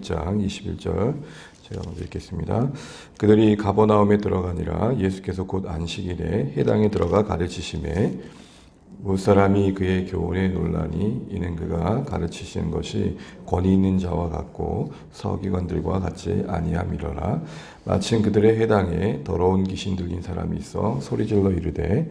1장 21절 제가 먼저 읽겠습니다. 그들이 가버나움에 들어가니라 예수께서 곧 안식일에 해당에 들어가 가르치심에 무사람이 그의 교훈에 논란이 이는 그가 가르치시는 것이 권위 있는 자와 같고 서기관들과 같이 아니함이러라 마침 그들의 해당에 더러운 귀신 들린 사람이 있어 소리질러 이르되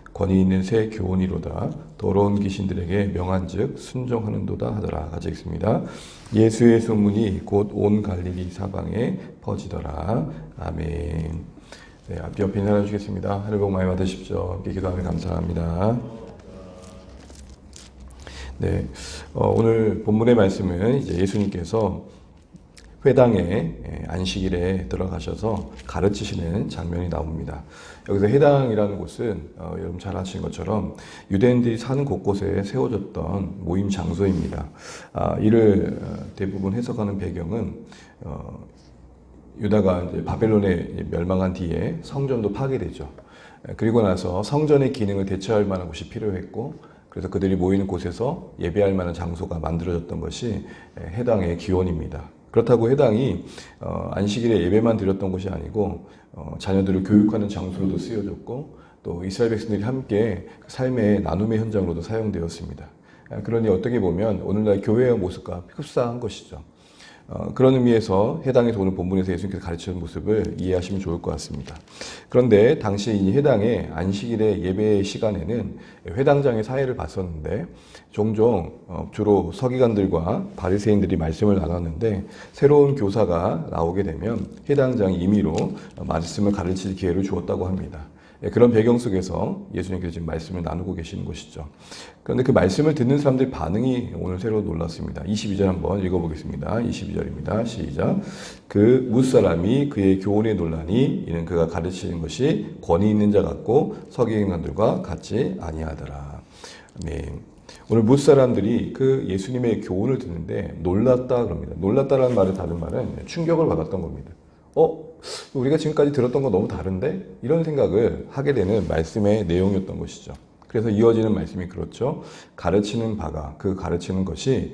권위 있는 새 교훈이로다 더러운 귀신들에게 명한즉 순종하는도다 하더라 같이 읽습니다. 예수의 소문이 곧 온 갈릴리 사방에 퍼지더라 아멘. 네, 앞뒤 옆에 인사해 주겠습니다. 하늘 복 많이 받으십시오. 기도하며 감사합니다. 네, 어, 오늘 본문의 말씀은 이제 예수님께서 회당에 예, 안식일에 들어가셔서 가르치시는 장면이 나옵니다. 여기서 해당이라는 곳은 어, 여러분 잘 아시는 것처럼 유대인들이 사는 곳곳에 세워졌던 모임 장소입니다. 아, 이를 어, 대부분 해석하는 배경은 어, 유다가 이제 바벨론에 멸망한 뒤에 성전도 파괴되죠. 예, 그리고 나서 성전의 기능을 대체할 만한 곳이 필요했고 그래서 그들이 모이는 곳에서 예배할 만한 장소가 만들어졌던 것이 해당의 기원입니다. 그렇다고 해당이 어, 안식일에 예배만 드렸던 것이 아니고 어, 자녀들을 교육하는 장소로도 쓰여졌고 또 이스라엘 백성들이 함께 삶의 나눔의 현장으로도 사용되었습니다. 그러니 어떻게 보면 오늘날 교회의 모습과 흡사한 것이죠. 어, 그런 의미에서 해당에서 오늘 본문에서 예수님께서 가르치는 모습을 이해하시면 좋을 것 같습니다. 그런데 당시 이 해당의 안식일의 예배 시간에는 회당장의 사회를 봤었는데 종종 어, 주로 서기관들과 바리새인들이 말씀을 나눴는데 새로운 교사가 나오게 되면 해당장이 임의로 말씀을 가르칠 기회를 주었다고 합니다. 예, 그런 배경 속에서 예수님께서 지금 말씀을 나누고 계시는 것이죠. 그런데 그 말씀을 듣는 사람들 반응이 오늘 새로 놀랐습니다. 22절 한번 읽어보겠습니다. 22절입니다. 시작. 그 무사람이 그의 교훈에 논란이 이는 그가 가르치는 것이 권위 있는 자 같고 서기관들과 같이 아니하더라. 아멘. 오늘 무 사람들이 그 예수님의 교훈을 듣는데 놀랐다 그럽니다. 놀랐다라는 말의 다른 말은 충격을 받았던 겁니다. 어? 우리가 지금까지 들었던 거 너무 다른데? 이런 생각을 하게 되는 말씀의 내용이었던 것이죠. 그래서 이어지는 말씀이 그렇죠. 가르치는 바가 그 가르치는 것이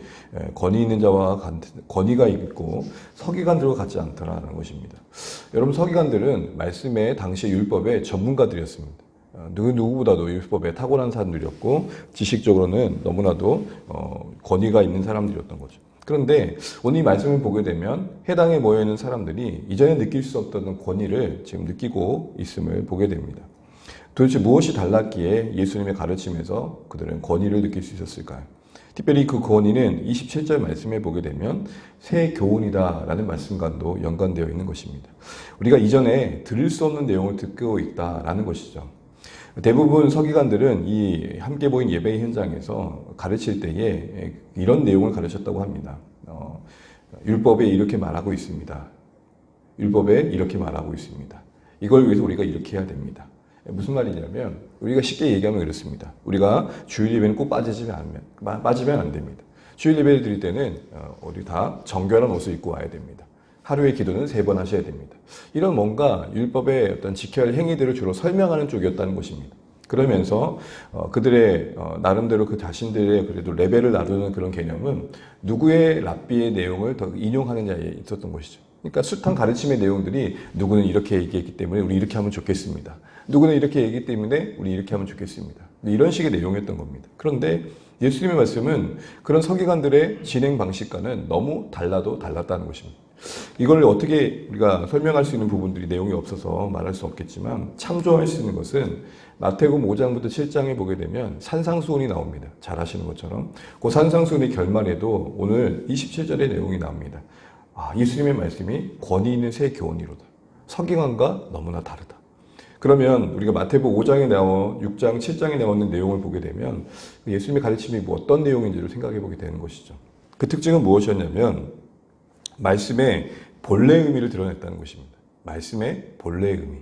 권위 있는 자와 권위가 있고 서기관들과 같지 않더라는 것입니다. 여러분 서기관들은 말씀의 당시 율법의 전문가들이었습니다. 어, 누구 누구보다도 율법에 탁월한 사람들이었고 지식적으로는 너무나도 어, 권위가 있는 사람들이었던 거죠. 그런데 오늘 이 말씀을 보게 되면 해당에 모여 있는 사람들이 이전에 느낄 수 없던 권위를 지금 느끼고 있음을 보게 됩니다. 도대체 무엇이 달랐기에 예수님의 가르침에서 그들은 권위를 느낄 수 있었을까요? 특별히 그 권위는 27절 말씀에 보게 되면 새 교훈이다라는 말씀과도 연관되어 있는 것입니다. 우리가 이전에 들을 수 없는 내용을 듣고 있다라는 것이죠. 대부분 서기관들은 이 함께 보인 예배 현장에서 가르칠 때에 이런 내용을 가르쳤다고 합니다. 어, 율법에 이렇게 말하고 있습니다. 율법에 이렇게 말하고 있습니다. 이걸 위해서 우리가 이렇게 해야 됩니다. 무슨 말이냐면 우리가 쉽게 얘기하면 이렇습니다. 우리가 주일 예배는 꼭 빠지면 안, 빠지면 안 됩니다. 주일 예배를 드릴 때는 어, 우리 다 정결한 옷을 입고 와야 됩니다. 하루의 기도는 세 번 하셔야 됩니다. 이런 뭔가 율법의 어떤 지켜야 할 행위들을 주로 설명하는 쪽이었다는 것입니다. 그러면서 어, 그들의 어, 나름대로 그 자신들의 그래도 레벨을 나누는 그런 개념은 누구의 랍비의 내용을 더 인용하느냐에 있었던 것이죠. 그러니까 숱한 가르침의 내용들이 누구는 이렇게 얘기했기 때문에 우리 이렇게 하면 좋겠습니다. 누구는 이렇게 얘기했기 때문에 우리 이렇게 하면 좋겠습니다. 이런 식의 내용이었던 겁니다. 그런데 예수님의 말씀은 그런 서기관들의 진행 방식과는 너무 달라도 달랐다는 것입니다. 이걸 어떻게 우리가 설명할 수 있는 부분들이 내용이 없어서 말할 수 없겠지만 참조할 수 있는 것은 마태복음 5장부터 7장에 보게 되면 산상수훈이 나옵니다. 잘 아시는 것처럼 그 산상수훈의 결말에도 오늘 27절의 내용이 나옵니다. 아, 예수님의 말씀이 권위 있는 새 교훈이로다. 서기관과 너무나 다르다. 그러면 우리가 마태복음 5장에 나온 6장, 7장에 나오는 내용을 보게 되면 그 예수님의 가르침이 뭐 어떤 내용인지를 생각해 보게 되는 것이죠. 그 특징은 무엇이었냐면 말씀의 본래 의미를 드러냈다는 것입니다. 말씀의 본래 의미.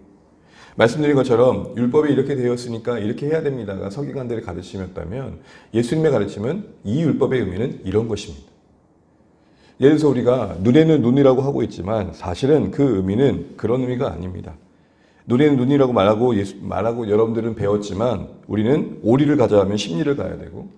말씀드린 것처럼 율법에 이렇게 되었으니까 이렇게 해야 됩니다가 서기관들의 가르침이었다면 예수님의 가르침은 이 율법의 의미는 이런 것입니다. 예를 들어서 우리가 눈에는 눈이라고 하고 있지만 사실은 그 의미는 그런 의미가 아닙니다. 눈에는 눈이라고 말하고 예수, 말하고 여러분들은 배웠지만 우리는 오리를 가자 하면 심리를 가야 되고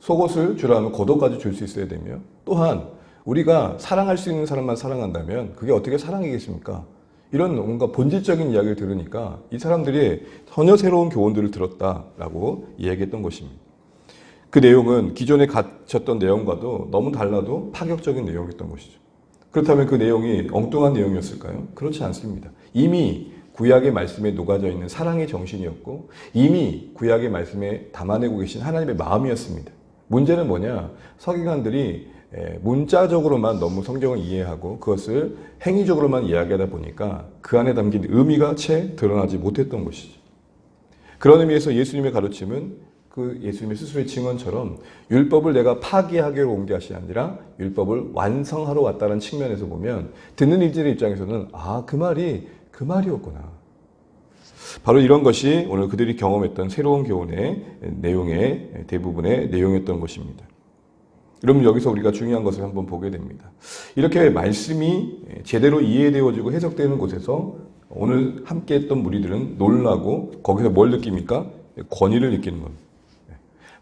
속옷을 주라 하면 겉옷까지 줄 수 있어야 되며 또한 우리가 사랑할 수 있는 사람만 사랑한다면 그게 어떻게 사랑이겠습니까? 이런 뭔가 본질적인 이야기를 들으니까 이 사람들이 전혀 새로운 교훈들을 들었다라고 이야기했던 것입니다. 그 내용은 기존에 갇혔던 내용과도 너무 달라도 파격적인 내용이었던 것이죠. 그렇다면 그 내용이 엉뚱한 내용이었을까요? 그렇지 않습니다. 이미 구약의 말씀에 녹아져 있는 사랑의 정신이었고 이미 구약의 말씀에 담아내고 계신 하나님의 마음이었습니다. 문제는 뭐냐? 서기관들이 에, 문자적으로만 너무 성경을 이해하고 그것을 행위적으로만 이야기하다 보니까 그 안에 담긴 의미가 채 드러나지 못했던 것이죠. 그런 의미에서 예수님의 가르침은 그 예수님의 스스로의 증언처럼 율법을 내가 파기하기로 온 것이 아니라 율법을 완성하러 왔다는 측면에서 보면 듣는 이들의 입장에서는 아, 그 말이 그 말이었구나. 바로 이런 것이 오늘 그들이 경험했던 새로운 교훈의 내용의 대부분의 내용이었던 것입니다. 여러분 여기서 우리가 중요한 것을 한번 보게 됩니다. 이렇게 말씀이 제대로 이해되어지고 해석되는 곳에서 오늘 함께 했던 무리들은 놀라고 거기서 뭘 느낍니까? 권위를 느끼는 겁니다.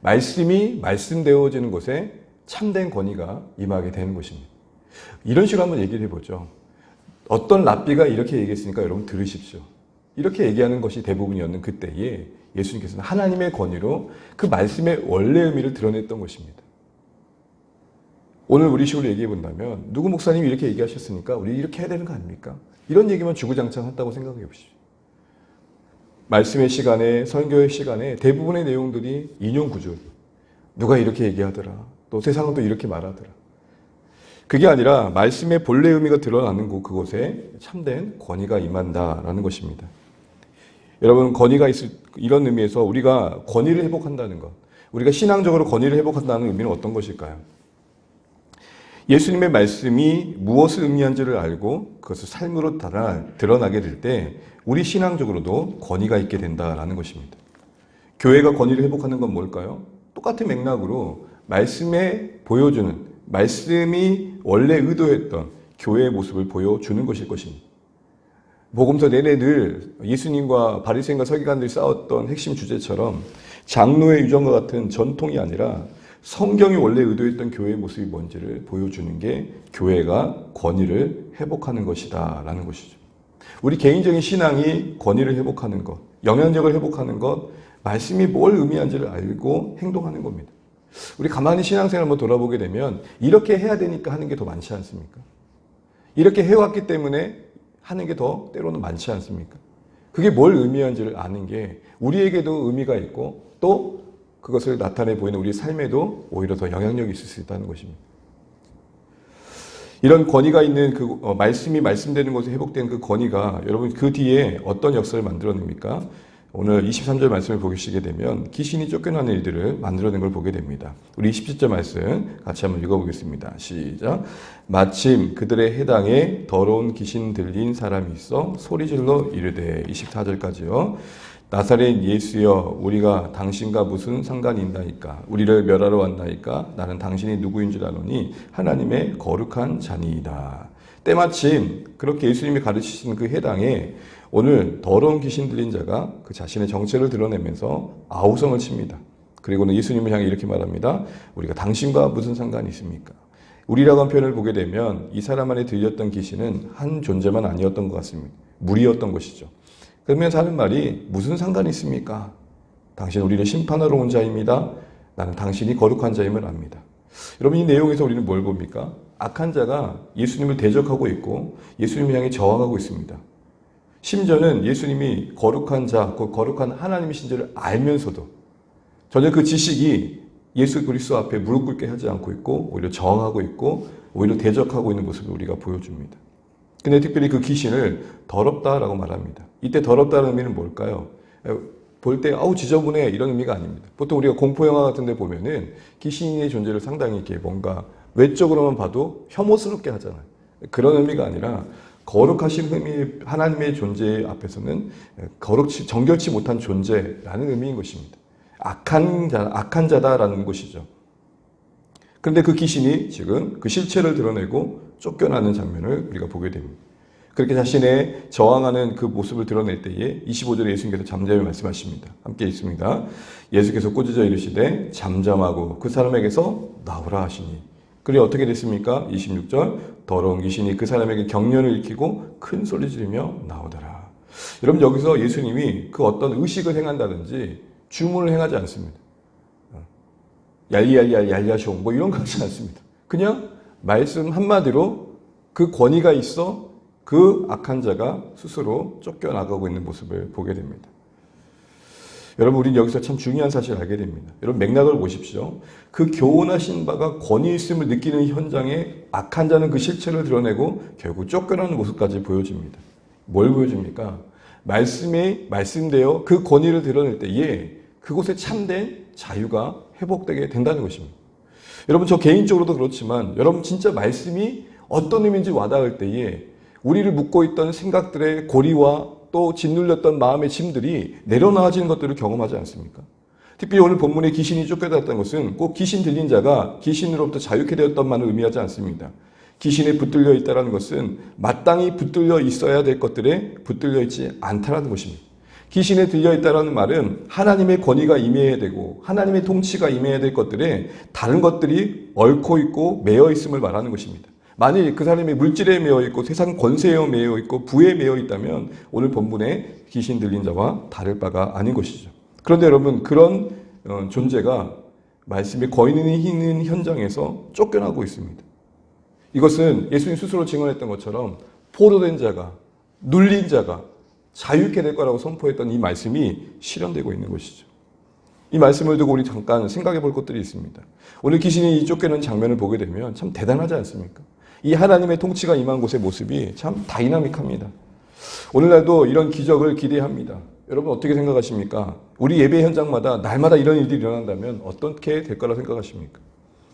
말씀이 말씀되어지는 곳에 참된 권위가 임하게 되는 것입니다. 이런 식으로 한번 얘기를 해보죠. 어떤 랍비가 이렇게 얘기했으니까 여러분 들으십시오. 이렇게 얘기하는 것이 대부분이었는 그때에 예수님께서는 하나님의 권위로 그 말씀의 원래 의미를 드러냈던 것입니다. 오늘 우리 식으로 얘기해 본다면 누구 목사님이 이렇게 얘기하셨으니까 우리 이렇게 해야 되는 거 아닙니까? 이런 얘기만 주구장창 했다고 생각해 보시죠. 말씀의 시간에 설교의 시간에 대부분의 내용들이 인용 구조. 누가 이렇게 얘기하더라. 또 세상은 또 이렇게 말하더라. 그게 아니라 말씀의 본래 의미가 드러나는 곳 그곳에 참된 권위가 임한다라는 것입니다. 여러분 권위가 있을 이런 의미에서 우리가 권위를 회복한다는 것, 우리가 신앙적으로 권위를 회복한다는 의미는 어떤 것일까요? 예수님의 말씀이 무엇을 의미한지를 알고 그것을 삶으로 드러나게 될 때 우리 신앙적으로도 권위가 있게 된다라는 것입니다. 교회가 권위를 회복하는 건 뭘까요? 똑같은 맥락으로 말씀에 보여주는 말씀이 원래 의도했던 교회의 모습을 보여주는 것일 것입니다. 복음서 내내 늘 예수님과 바리새인과 서기관들이 싸웠던 핵심 주제처럼 장로의 유전과 같은 전통이 아니라 성경이 원래 의도했던 교회의 모습이 뭔지를 보여주는 게 교회가 권위를 회복하는 것이다 라는 것이죠. 우리 개인적인 신앙이 권위를 회복하는 것, 영향력을 회복하는 것, 말씀이 뭘 의미한지를 알고 행동하는 겁니다. 우리 가만히 신앙생활 한번 돌아보게 되면 이렇게 해야 되니까 하는 게 더 많지 않습니까? 이렇게 해왔기 때문에 하는 게 더 때로는 많지 않습니까? 그게 뭘 의미한지를 아는 게 우리에게도 의미가 있고 또 그것을 나타내 보이는 우리 삶에도 오히려 더 영향력이 있을 수 있다는 것입니다. 이런 권위가 있는 그 어, 말씀이 말씀되는 곳에 회복된 그 권위가 여러분 그 뒤에 어떤 역사를 만들어냅니까? 오늘 23절 말씀을 보시게 되면 귀신이 쫓겨나는 일들을 만들어낸 걸 보게 됩니다. 우리 27절 말씀 같이 한번 읽어보겠습니다. 시작. 마침 그들의 해당에 더러운 귀신 들린 사람이 있어 소리질러 이르되 24절까지요. 나사렛 예수여 우리가 당신과 무슨 상관이 있나이까 우리를 멸하러 왔나이까 나는 당신이 누구인 줄 아노니 하나님의 거룩한 자니이다. 때마침 그렇게 예수님이 가르치신 그 해당에 오늘 더러운 귀신 들린 자가 그 자신의 정체를 드러내면서 아우성을 칩니다. 그리고는 예수님을 향해 이렇게 말합니다. 우리가 당신과 무슨 상관이 있습니까? 우리라고 한 표현을 보게 되면 이 사람 안에 들렸던 귀신은 한 존재만 아니었던 것 같습니다. 무리였던 것이죠. 그러면서 하는 말이 무슨 상관이 있습니까? 당신 우리를 심판하러 온 자입니다. 나는 당신이 거룩한 자임을 압니다. 여러분 이 내용에서 우리는 뭘 봅니까? 악한 자가 예수님을 대적하고 있고 예수님을 향해 저항하고 있습니다. 심지어는 예수님이 거룩한 자, 그 거룩한 하나님이신 줄을 알면서도 전혀 그 지식이 예수 그리스도 앞에 무릎 꿇게 하지 않고 있고 오히려 저항하고 있고 오히려 대적하고 있는 모습을 우리가 보여줍니다. 근데 특별히 그 귀신을 더럽다라고 말합니다. 이때 더럽다는 의미는 뭘까요? 볼 때 아우 지저분해 이런 의미가 아닙니다. 보통 우리가 공포 영화 같은 데 보면은 귀신의 존재를 상당히 이렇게 뭔가 외적으로만 봐도 혐오스럽게 하잖아요. 그런 의미가 아니라 거룩하신 의미 하나님의 존재 앞에서는 거룩치 정결치 못한 존재라는 의미인 것입니다. 악한 자 악한 자다라는 것이죠. 그런데 그 귀신이 지금 그 실체를 드러내고 쫓겨나는 장면을 우리가 보게 됩니다. 그렇게 자신의 저항하는 그 모습을 드러낼 때에 25절에 예수님께서 잠잠히 말씀하십니다. 함께 있습니다. 예수께서 꾸짖어 이르시되 잠잠하고 그 사람에게서 나오라 하시니 그리고 어떻게 됐습니까? 26절 더러운 귀신이 그 사람에게 경련을 일으키고 큰 소리 지르며 나오더라. 여러분 여기서 예수님이 그 어떤 의식을 행한다든지 주문을 행하지 않습니다. 얄리얄리얄 얄리하쇼 뭐 이런 거 하지 않습니다. 그냥 말씀 한마디로 그 권위가 있어 그 악한 자가 스스로 쫓겨나가고 있는 모습을 보게 됩니다. 여러분, 우리는 여기서 참 중요한 사실을 알게 됩니다. 여러분, 맥락을 보십시오. 그 교훈하신 바가 권위 있음을 느끼는 현장에 악한 자는 그 실체를 드러내고 결국 쫓겨나는 모습까지 보여줍니다. 뭘 보여줍니까? 말씀이 말씀되어 그 권위를 드러낼 때에 그곳에 참된 자유가 회복되게 된다는 것입니다. 여러분, 저 개인적으로도 그렇지만 여러분 진짜 말씀이 어떤 의미인지 와닿을 때에 우리를 묶고 있던 생각들의 고리와 또 짓눌렸던 마음의 짐들이 내려놔지는 것들을 경험하지 않습니까? 특별히 오늘 본문에 귀신이 쫓겨났다는 것은 꼭 귀신 들린 자가 귀신으로부터 자유케 되었던만을 의미하지 않습니다. 귀신에 붙들려 있다는 것은 마땅히 붙들려 있어야 될 것들에 붙들려 있지 않다라는 것입니다. 귀신에 들려 있다라는 말은 하나님의 권위가 임해야 되고 하나님의 통치가 임해야 될 것들에 다른 것들이 얽혀 있고 매여 있음을 말하는 것입니다. 만일 그 사람이 물질에 매여 있고 세상 권세에 매여 있고 부에 매여 있다면 오늘 본문에 귀신 들린 자와 다를 바가 아닌 것이죠. 그런데 여러분 그런 어, 존재가 말씀에 거인이 있는 현장에서 쫓겨나고 있습니다. 이것은 예수님 스스로 증언했던 것처럼 포로된 자가 눌린 자가 자유케 될 거라고 선포했던 이 말씀이 실현되고 있는 것이죠. 이 말씀을 두고 우리 잠깐 생각해 볼 것들이 있습니다. 오늘 귀신이 이 쫓겨는 장면을 보게 되면 참 대단하지 않습니까? 이 하나님의 통치가 임한 곳의 모습이 참 다이나믹합니다. 오늘날도 이런 기적을 기대합니다. 여러분 어떻게 생각하십니까? 우리 예배 현장마다 날마다 이런 일들이 일어난다면 어떻게 될 거라 생각하십니까?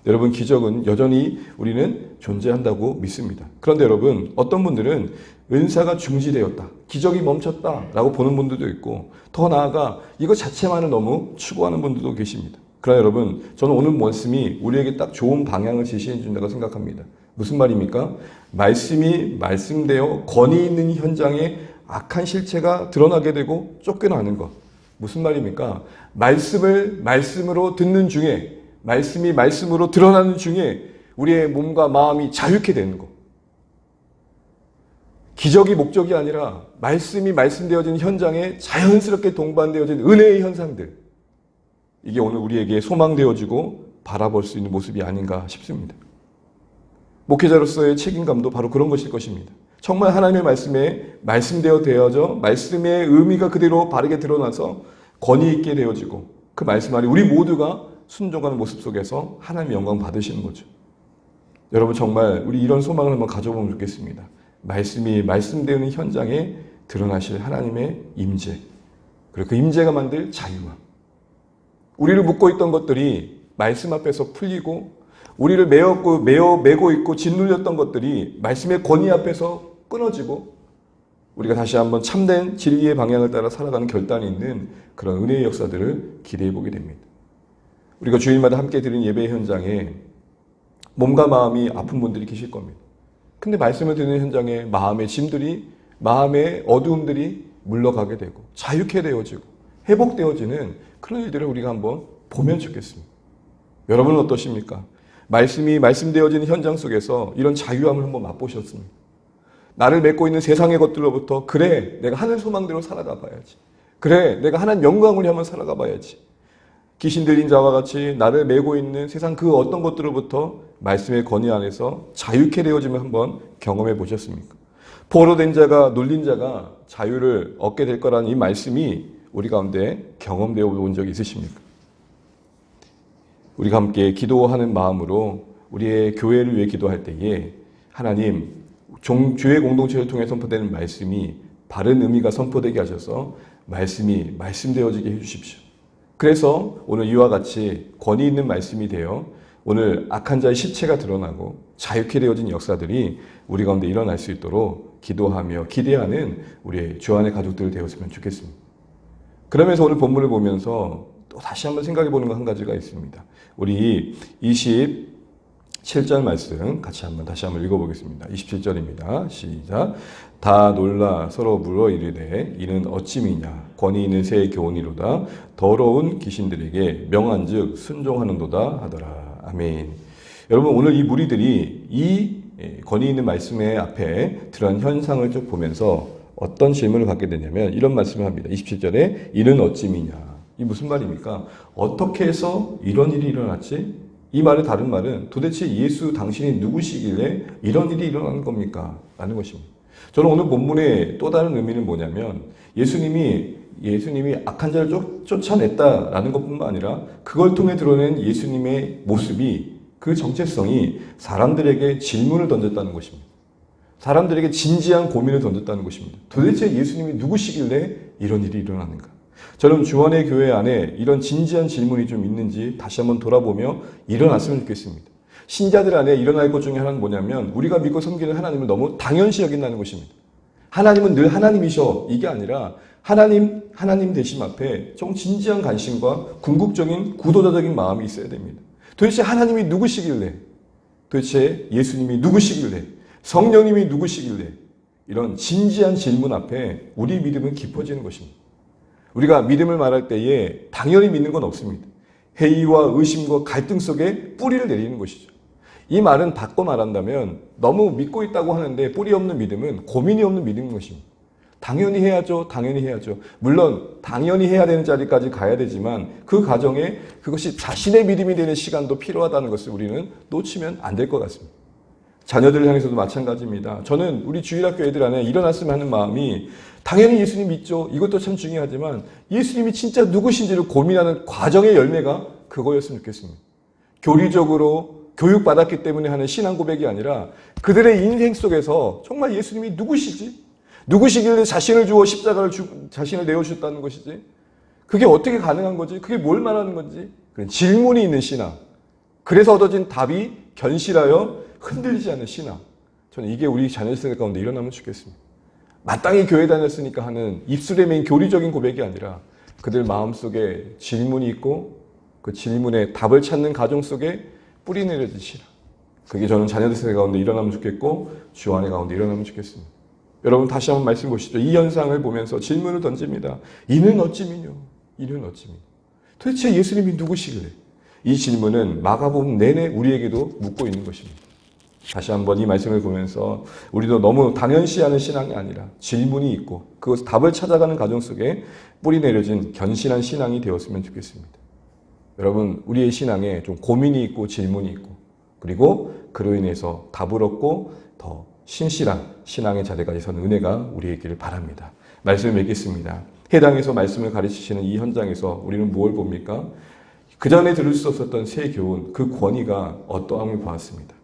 여러분 기적은 여전히 우리는 존재한다고 믿습니다. 그런데 여러분 어떤 분들은 은사가 중지되었다, 기적이 멈췄다 라고 보는 분들도 있고 더 나아가 이거 자체만을 너무 추구하는 분들도 계십니다. 그러나 여러분 저는 오늘 말씀이 우리에게 딱 좋은 방향을 제시해 준다고 생각합니다. 무슨 말입니까? 말씀이 말씀되어 권위 있는 현장에 악한 실체가 드러나게 되고 쫓겨나는 것. 무슨 말입니까? 말씀을 말씀으로 듣는 중에 말씀이 말씀으로 드러나는 중에 우리의 몸과 마음이 자유케 되는 것. 기적이 목적이 아니라 말씀이 말씀되어진 현장에 자연스럽게 동반되어진 은혜의 현상들. 이게 오늘 우리에게 소망되어지고 바라볼 수 있는 모습이 아닌가 싶습니다. 목회자로서의 책임감도 바로 그런 것일 것입니다. 정말 하나님의 말씀에 말씀되어 되어져 말씀의 의미가 그대로 바르게 드러나서 권위 있게 되어지고 그 말씀 안에 우리 모두가 순종하는 모습 속에서 하나님의 영광 받으시는 거죠. 여러분 정말 우리 이런 소망을 한번 가져보면 좋겠습니다. 말씀이 말씀되는 현장에 드러나실 하나님의 임재 그리고 그 임재가 만들 자유와 우리를 묶고 있던 것들이 말씀 앞에서 풀리고 우리를 메었고 메어 메고 있고 짓눌렸던 것들이 말씀의 권위 앞에서 끊어지고 우리가 다시 한번 참된 진리의 방향을 따라 살아가는 결단이 있는 그런 은혜의 역사들을 기대해 보게 됩니다. 우리가 주일마다 함께 드리는 예배 현장에 몸과 마음이 아픈 분들이 계실 겁니다. 근데 말씀을 듣는 현장에 마음의 짐들이 마음의 어두움들이 물러가게 되고 자유케 되어지고 회복되어지는 그런 일들을 우리가 한번 보면 좋겠습니다. 여러분은 어떠십니까? 말씀이 말씀되어지는 현장 속에서 이런 자유함을 한번 맛보셨습니다. 나를 맺고 있는 세상의 것들로부터 그래 내가 하늘 소망대로 살아가 봐야지. 그래 내가 하나님 영광을 향한 살아가 봐야지. 귀신 들린 자와 같이 나를 메고 있는 세상 그 어떤 것들로부터 말씀의 권위 안에서 자유케 되어짐을 한번 경험해 보셨습니까? 포로된 자가 눌린 자가 자유를 얻게 될 거라는 이 말씀이 우리 가운데 경험되어 본 적이 있으십니까? 우리가 함께 기도하는 마음으로 우리의 교회를 위해 기도할 때에 하나님 종, 교회 공동체를 통해 선포되는 말씀이 바른 의미가 선포되게 하셔서 말씀이 말씀되어지게 해주십시오. 그래서 오늘 이와 같이 권위 있는 말씀이 되어 오늘 악한 자의 실체가 드러나고 자유케 되어진 역사들이 우리 가운데 일어날 수 있도록 기도하며 기대하는 우리의 주 안의 가족들 되었으면 좋겠습니다. 그러면서 오늘 본문을 보면서 또 다시 한번 생각해 보는 것 한 가지가 있습니다. 우리 27절 말씀 같이 한번 다시 한번 읽어보겠습니다. 27절입니다. 시작. 다 놀라 서로 물어 이르되 이는 어찌미냐 권위 있는 새 교훈이로다 더러운 귀신들에게 명한즉 순종하는도다 하더라. 아멘. 여러분 오늘 이 무리들이 이 권위 있는 말씀의 앞에 드러난 현상을 쭉 보면서 어떤 질문을 받게 되냐면 이런 말씀을 합니다. 27절에 이는 어찌미냐. 이 무슨 말입니까? 어떻게 해서 이런 일이 일어났지? 이 말의 다른 말은 도대체 예수 당신이 누구시길래 이런 일이 일어나는 겁니까? 라는 것입니다. 저는 오늘 본문의 또 다른 의미는 뭐냐면 예수님이 예수님이 악한 자를 쫓, 쫓아냈다라는 것뿐만 아니라 그걸 통해 드러낸 예수님의 모습이 그 정체성이 사람들에게 질문을 던졌다는 것입니다. 사람들에게 진지한 고민을 던졌다는 것입니다. 도대체 예수님이 누구시길래 이런 일이 일어나는가? 저는 주원의 교회 안에 이런 진지한 질문이 좀 있는지 다시 한번 돌아보며 일어났으면 좋겠습니다. 신자들 안에 일어날 것 중에 하나는 뭐냐면 우리가 믿고 섬기는 하나님을 너무 당연시 여긴다는 것입니다. 하나님은 늘 하나님이셔. 이게 아니라 하나님, 하나님 되심 앞에 좀 진지한 관심과 궁극적인 구도자적인 마음이 있어야 됩니다. 도대체 하나님이 누구시길래? 도대체 예수님이 누구시길래? 성령님이 누구시길래? 이런 진지한 질문 앞에 우리 믿음은 깊어지는 것입니다. 우리가 믿음을 말할 때에 당연히 믿는 건 없습니다. 회의와 의심과 갈등 속에 뿌리를 내리는 것이죠. 이 말은 바꿔 말한다면 너무 믿고 있다고 하는데 뿌리 없는 믿음은 고민이 없는 믿음인 것입니다. 당연히 해야죠. 당연히 해야죠. 물론 당연히 해야 되는 자리까지 가야 되지만 그 과정에 그것이 자신의 믿음이 되는 시간도 필요하다는 것을 우리는 놓치면 안 될 것 같습니다. 자녀들을 향해서도 마찬가지입니다. 저는 우리 주일학교 애들 안에 일어났으면 하는 마음이 당연히 예수님 믿죠. 이것도 참 중요하지만 예수님이 진짜 누구신지를 고민하는 과정의 열매가 그거였으면 좋겠습니다. 교리적으로 교육받았기 때문에 하는 신앙 고백이 아니라 그들의 인생 속에서 정말 예수님이 누구시지? 누구시길래 자신을 주어 십자가를 주, 자신을 내어주셨다는 것이지? 그게 어떻게 가능한 거지? 그게 뭘 말하는 건지? 그런 질문이 있는 신앙. 그래서 얻어진 답이 견실하여 흔들리지 않는 신앙. 저는 이게 우리 자녀들 가운데 일어나면 좋겠습니다. 마땅히 교회 다녔으니까 하는 입술에 맨 교리적인 고백이 아니라 그들 마음속에 질문이 있고 그 질문에 답을 찾는 가정 속에 뿌리 내려진 신앙. 그게 저는 자녀들 세대 가운데 일어나면 좋겠고 주 안의 가운데 일어나면 좋겠습니다. 여러분 다시 한번 말씀 보시죠. 이 현상을 보면서 질문을 던집니다. 이는 어찌미뇨? 이는 어찌미뇨? 도대체 예수님이 누구시길래? 이 질문은 마가복음 내내 우리에게도 묻고 있는 것입니다. 다시 한번 이 말씀을 보면서 우리도 너무 당연시하는 신앙이 아니라 질문이 있고 그것 답을 찾아가는 과정 속에 뿌리 내려진 견실한 신앙이 되었으면 좋겠습니다. 여러분 우리의 신앙에 좀 고민이 있고 질문이 있고 그리고 그로 인해서 답을 얻고 더 신실한 신앙의 자리까지 서는 은혜가 우리에게를 바랍니다. 말씀을 맺겠습니다. 해당에서 말씀을 가르치시는 이 현장에서 우리는 무엇을 봅니까? 그 전에 들을 수 없었던 새 교훈, 그 권위가 어떠함을 보았습니다.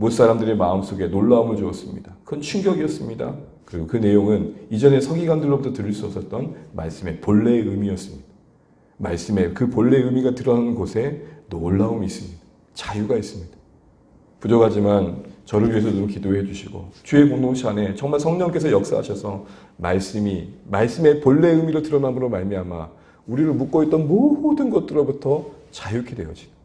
못 사람들의 마음속에 놀라움을 주었습니다. 큰 충격이었습니다. 그리고 그 내용은 이전에 서기관들로부터 들을 수 없었던 말씀의 본래의 의미였습니다. 말씀의 그 본래의 의미가 드러나는 곳에 놀라움이 있습니다. 자유가 있습니다. 부족하지만 저를 위해서 좀 기도해 주시고 주의 공동체 안에 정말 성령께서 역사하셔서 말씀이 말씀의 본래 의미로 드러남으로 말미암아 우리를 묶고 있던 모든 것들로부터 자유케 되어지는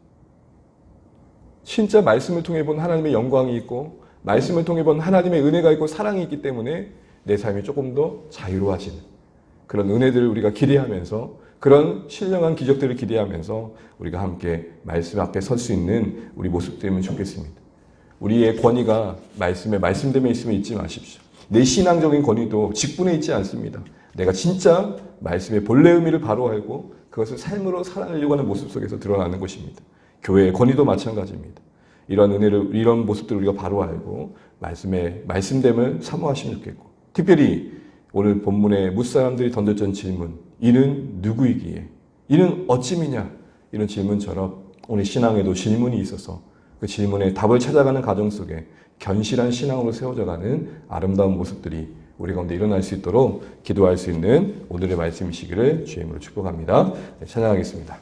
진짜 말씀을 통해 본 하나님의 영광이 있고 말씀을 통해 본 하나님의 은혜가 있고 사랑이 있기 때문에 내 삶이 조금 더 자유로워지는 그런 은혜들을 우리가 기대하면서 그런 신령한 기적들을 기대하면서 우리가 함께 말씀 앞에 설 수 있는 우리 모습 되면 좋겠습니다. 우리의 권위가 말씀에 말씀됨에 있으면 잊지 마십시오. 내 신앙적인 권위도 직분에 있지 않습니다. 내가 진짜 말씀의 본래 의미를 바로 알고 그것을 삶으로 살아내려고 하는 모습 속에서 드러나는 것입니다. 교회의 권위도 마찬가지입니다. 이런 은혜를 이런 모습들을 우리가 바로 알고 말씀의 말씀됨을 사모하시면 좋겠고 특별히 오늘 본문에 무사람들이 던졌던 질문 이는 누구이기에 이는 어찌미냐 이런 질문처럼 오늘 신앙에도 질문이 있어서 그 질문에 답을 찾아가는 과정 속에 견실한 신앙으로 세워져가는 아름다운 모습들이 우리 가운데 일어날 수 있도록 기도할 수 있는 오늘의 말씀이시기를 주의 이름으로 축복합니다. 네, 찬양하겠습니다.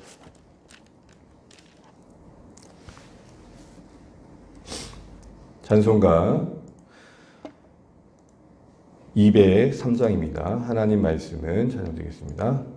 찬송가 203장입니다. 하나님 말씀은 찬양드리겠습니다.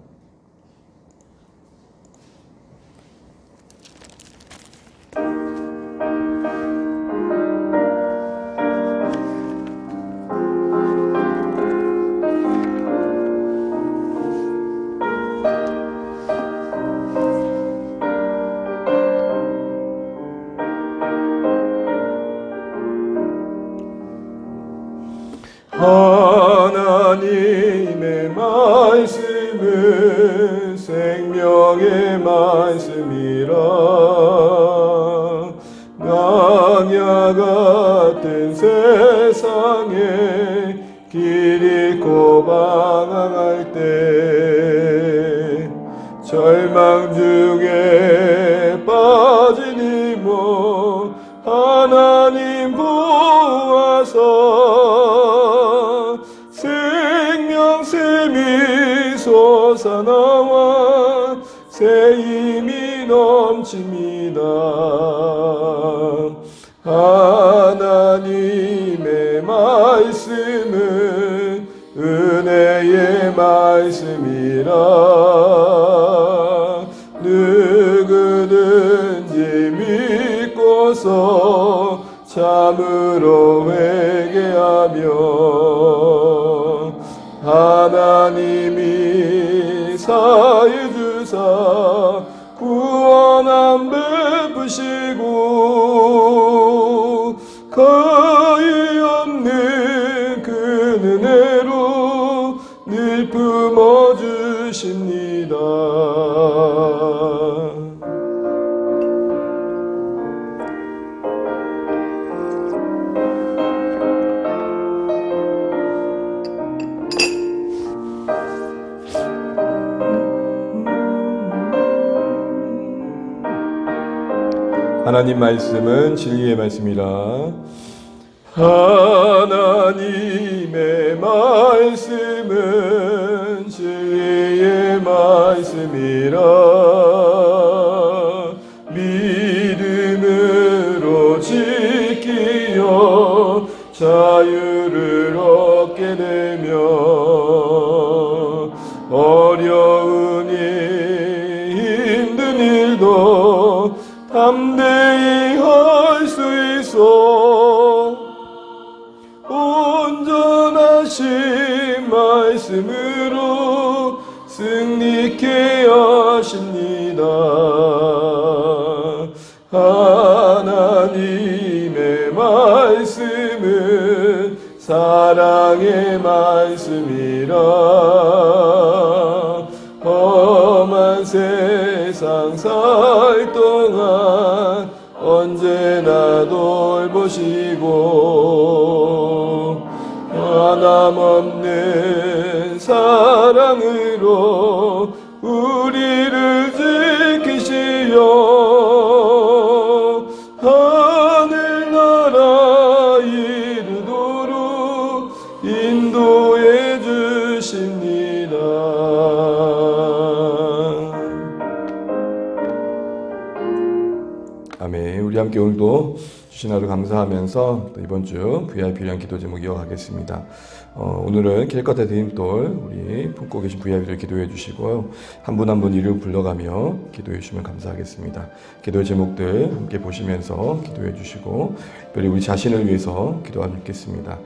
생명샘이 하나님 말씀은 진리의 말씀이라. 하나님의 말씀은 진리의 말씀이라. 하신 말씀으로 승리케 하십니다. 하나님의 말씀은 사랑의 말씀이라. 험한 세상 살 동안 언제나 돌보시고 하남없는 사랑으로 우리를 지키시려 하늘나라 이르도록 인도해 주십니다. 아멘. 우리 함께 오늘도 주신 하루 감사하면서 또 이번 주 VIP 위한 기도 제목 이어가겠습니다. 어, 오늘은 길가에 드림돌 우리 품고 계신 VIP들 기도해 주시고요. 한 분 한 분 이름 불러가며 기도해 주시면 감사하겠습니다. 기도의 제목들 함께 보시면서 기도해 주시고 특별히 우리 자신을 위해서 기도하겠습니다.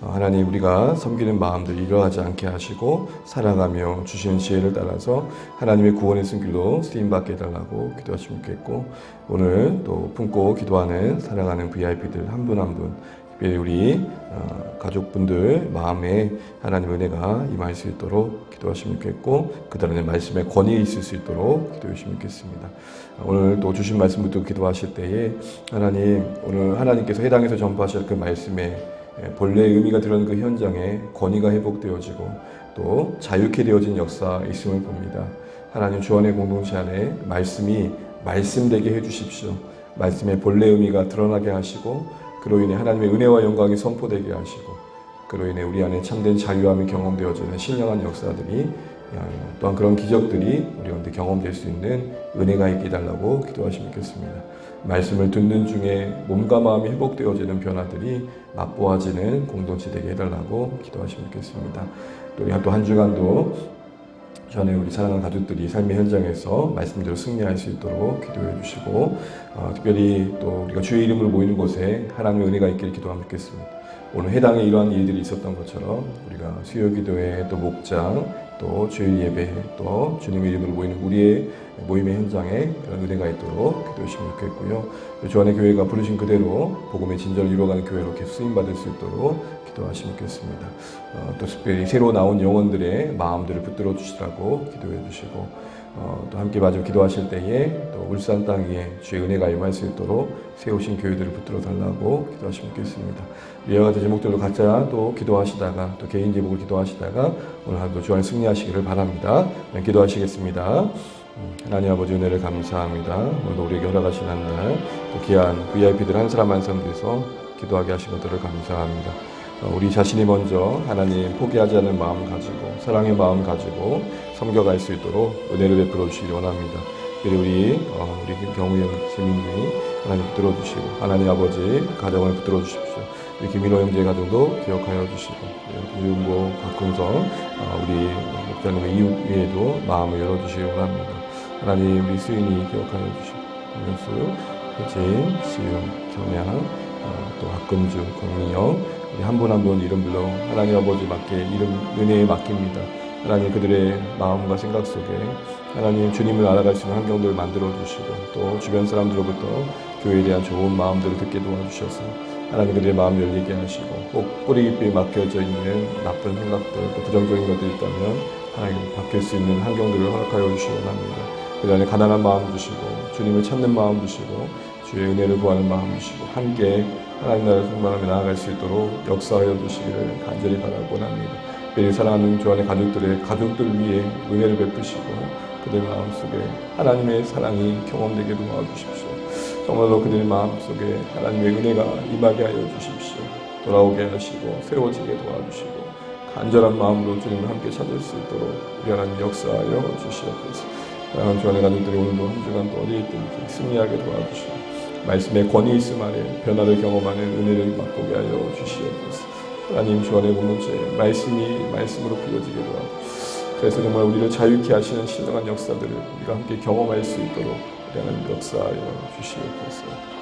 어, 하나님 우리가 섬기는 마음들 잃어가지 않게 하시고 살아가며 주시는 지혜를 따라서 하나님의 구원의 승길로 쓰임받게 해달라고 기도하시면 좋겠고 오늘 또 품고 기도하는 사랑하는 VIP들 한 분 한 분 우리 어, 가족분들 마음에 하나님 은혜가 임할 수 있도록 기도하시면 좋겠고 그들의 말씀에 권위 있을 수 있도록 기도해 주시면 좋겠습니다. 오늘 또 주신 말씀부터 기도하실 때에 하나님 오늘 하나님께서 해당해서 전파하실 그 말씀에 예, 본래의 의미가 들어간 그 현장에 권위가 회복되어지고 또 자유케 되어진 역사 있음을 봅니다. 하나님 주원의 공동체 안에 말씀이 말씀되게 해주십시오. 말씀의 본래 의미가 드러나게 하시고 그로 인해 하나님의 은혜와 영광이 선포되게 하시고 그로 인해 우리 안에 참된 자유함이 경험되어지는 신령한 역사들이 어, 또한 그런 기적들이 우리 가운데 경험될 수 있는 은혜가 있게 해달라고 기도하시면 좋겠습니다. 말씀을 듣는 중에 몸과 마음이 회복되어지는 변화들이 맛보아지는 공동체 되게 해달라고 기도하시면 좋겠습니다. 또한 주간도 전에 우리 사랑하는 가족들이 삶의 현장에서 말씀대로 승리할 수 있도록 기도해 주시고 어, 특별히 또 우리가 주의 이름으로 모이는 곳에 하나님의 은혜가 있기를 기도하면 좋겠습니다. 오늘 해당에 이러한 일들이 있었던 것처럼 우리가 수요 기도회 또 목장 또 주일 예배 또 주님의 이름으로 모이는 우리의 모임의 현장에 그런 은혜가 있도록 기도하시면 좋겠고요. 또 주안의 교회가 부르신 그대로 복음의 진전을 이루어가는 교회로 계속 쓰임 받을 수 있도록 기도하시면 좋겠습니다. 어, 또 특별히 새로 나온 영혼들의 마음들을 붙들어 주시라고 기도해 주시고 어, 또 함께 마저 기도하실 때에 또 울산 땅 위에 주의 은혜가 임할 수 있도록 세우신 교회들을 붙들어 달라고 기도하시면 좋겠습니다. 이와 같은 제목들로 각자 또 기도하시다가 또 개인 제목을 기도하시다가 오늘 하루도 주안에 승리하시기를 바랍니다. 네, 기도하시겠습니다. 음, 하나님 아버지 은혜를 감사합니다. 오늘도 우리에게 허락하신 한날 또 귀한 VIP들 한 사람 한 사람 위해서 기도하게 하신 것들을 감사합니다. 어, 우리 자신이 먼저 하나님 포기하지 않는 마음 가지고 사랑의 마음 가지고 섬겨갈 수 있도록 은혜를 베풀어 주시기 원합니다. 그리고 우리 어, 우리 경우의 시민들이 하나님 붙들어 주시고 하나님 아버지 가정을 붙들어 주십시오. 우리 김민호 형제 가정도 기억하여 주시고 김윤보 박근성 어, 우리 목사님의 이웃 위에도 마음을 열어 주시기 원합니다. 하나님 우리 수인이 기억하여 주시고 윤수, 혜진, 시윤, 경양 어, 또 박금주, 권민영 한분 한 분 이름별로 하나님 아버지 맞게 이름 은혜에 맡깁니다. 하나님 그들의 마음과 생각 속에 하나님 주님을 알아갈 수 있는 환경들을 만들어 주시고 또 주변 사람들로부터 교회에 대한 좋은 마음들을 듣게 도와주셔서 하나님 그들의 마음 열리게 하시고 꼭 뿌리 깊이 막혀져 있는 나쁜 생각들 또 부정적인 것들이 있다면 하나님 바뀔 수 있는 환경들을 허락하여 주시기 원합니다. 그 안에 가난한 마음 주시고 주님을 찾는 마음 주시고 주의 은혜를 구하는 마음 주시고 함께 하나님 나라를 성만하며 나아갈 수 있도록 역사하여 주시기를 간절히 바라고 합니다. 매일 사랑하는 주 안의 가족들의 가족들 위해 은혜를 베푸시고 그들 마음속에 하나님의 사랑이 경험되게 도와주십시오. 정말로 그들 마음속에 하나님의 은혜가 임하게 하여 주십시오. 돌아오게 하시고 세워지게 도와주시고 간절한 마음으로 주님을 함께 찾을 수 있도록 우리 하나님 역사하여 주시옵소서. 사랑하는 주 안의 가족들이 오늘도 한 주간 또 어디에 있든지 승리하게 도와주시고 말씀의 권위 있음 아래 변화를 경험하는 은혜를 맛보게 하여 주시옵소서. 하나님 주 안의 공동체 말씀이 말씀으로 부여지게 도와주시옵소서. 그래서 정말 우리를 자유케 하시는 신령한 역사들을 우리가 함께 경험할 수 있도록 우리 하나님 역사하여 주시옵소서.